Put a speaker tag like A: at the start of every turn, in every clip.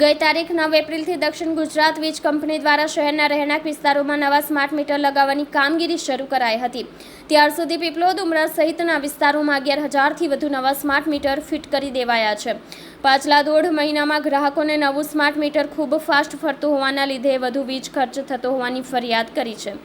A: ગઈ તારીખ નવ એપ્રિલથી દક્ષિણ ગુજરાત વીજ કંપની દ્વારા શહેરના રહેણાંક વિસ્તારોમાં નવા સ્માર્ટ મીટર લગાવવાની કામગીરી શરૂ કરાઈ હતી. ત્યાર સુધી પીપલોદ, ઉમરા સહિતના વિસ્તારોમાં અગિયાર હજારથી વધુ નવા સ્માર્ટ મીટર ફિટ કરી દેવાયા છે. પાછલા દોઢ મહિનામાં ગ્રાહકોને નવું સ્માર્ટ મીટર ખૂબ ફાસ્ટ ફરતું હોવાના લીધે વધુ વીજ ખર્ચ થતો હોવાની ફરિયાદ કરી છે.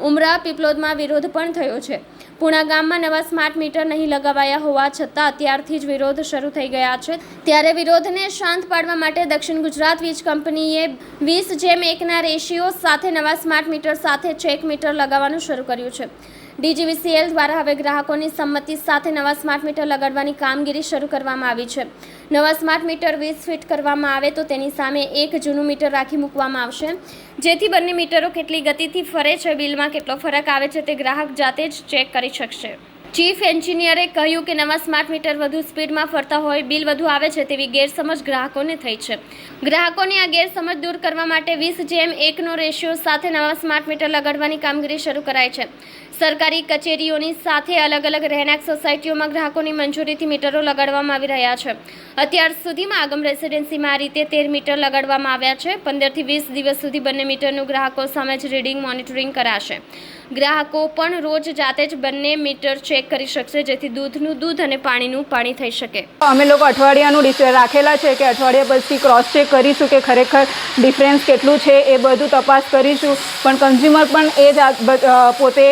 A: ઉમરા પીપલોદમાં વિરોધ પણ થયો છે. પુણા ગામમાં નવા સ્માર્ટ મીટર નહીં લગાવાયા હોવા છતાં અત્યારથી જ વિરોધ શરૂ થઈ ગયા છે. ત્યારે વિરોધને શાંત પાડવા માટે દક્ષિણ ગુજરાત વીજ કંપનીએ વીસ જેમ એકના રેશિયો સાથે નવા સ્માર્ટ મીટર સાથે ચેક મીટર લગાવવાનું શરૂ કર્યું છે. ડીજીવીસીએલ દ્વારા હવે ગ્રાહકોની સંમતિ સાથે નવા સ્માર્ટ મીટર લગાડવાની કામગીરી શરૂ કરવામાં આવી છે. નવા સ્માર્ટ મીટર વીસ ફીટ કરવામાં આવે તો તેની સામે એક જૂનું મીટર રાખી મૂકવામાં આવશે. જેથી બંને મીટરો કેટલી ગતિથી ફરે છે, બિલમાં કેટલો ફરક આવે છે તે ગ્રાહક જાતે જ ચેક કરી શકશે. ચીફ એન્જિનિયરે કહ્યું કે નવા સ્માર્ટ મીટર વધુ સ્પીડમાં ફરતા હોય, બિલ વધુ આવે છે તેવી ગેરસમજ ગ્રાહકોને થઈ છે. ગ્રાહકોની આ ગેરસમજ દૂર કરવા માટે વીસ જેમ એકનો રેશિયો સાથે નવા સ્માર્ટ મીટર લગાડવાની કામગીરી શરૂ કરાઈ છે. સરકારી કચેરીઓની સાથે અલગ અલગ રહેણાંક સોસાયટીઓમાં ગ્રાહકોની મંજૂરીથી મીટરો લગાડવામાં આવી રહ્યા છે. અત્યાર સુધીમાં આગમ રેસિડેન્સીમાં આ રીતે તેર મીટર લગાડવામાં આવ્યા છે. પંદરથી વીસ દિવસ સુધી બંને મીટરનું ગ્રાહકો સામે જ રીડિંગ મોનિટરિંગ કરાશે. ગ્રાહકો પણ રોજ જાતે જ બંને મીટર ચેક કરી શકશે જેથી દૂધનું દૂધ અને પાણીનું પાણી થઈ શકે.
B: અમે લોકો અઠવાડિયાનું રાખેલા છે કે અઠવાડિયા પછી ક્રોસ ચેક કરીશું કે ખરેખર ડિફરન્સ કેટલું છે એ બધું તપાસ કરીશું પણ કન્ઝ્યુમર પણ એ જ પોતે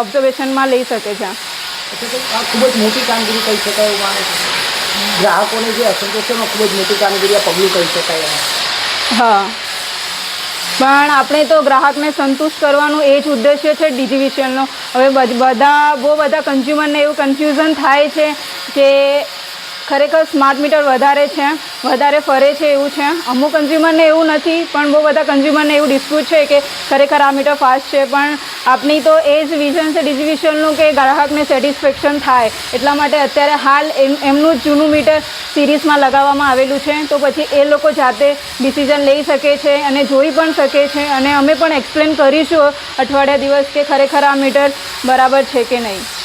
B: ઓબ્ઝર્વેશનમાં લઈ શકે છે.
C: ખૂબ જ મોટી કામગીરી કહી શકાય એવું માને છે. ગ્રાહકોને જે અસંતોષ છે ખૂબ જ મોટી કામગીરી આ પગલું કહી શકાય
B: હા. પણ આપણે તો ગ્રાહકને સંતુષ્ટ કરવાનું એ જ ઉદ્દેશ્ય છે ડિજિવિશનનો હવે બધા બહુ બધા કન્ઝ્યુમરને એવું કન્ફ્યુઝન થાય છે કે ખરેખર સ્માર્ટ મીટર વધારે છે, વધારે ફરે છે એવું છે. અમુક કન્ઝ્યુમરને એવું નથી, પણ બહુ બધા કન્ઝ્યુમરને એવું ડિસ્પ્યુટ છે કે ખરેખર આ મીટર ફાસ્ટ છે, પણ આપની તો એ જ વિઝન છે ડિજીવિઝનનું કે ગ્રાહકને સેટિસ્ફેક્શન થાય. એટલા માટે અત્યારે હાલ એમ, એમનું જૂનું મીટર સિરીઝમાં લગાવવામાં આવેલું છે. તો પછી એ લોકો જાતે ડિસિઝન લઈ શકે છે અને જોઈ પણ શકે છે. અને અમે પણ એક્સપ્લેન કરીશું અઠવાડિયા દિવસ કે ખરેખર આ મીટર બરાબર છે કે નહીં.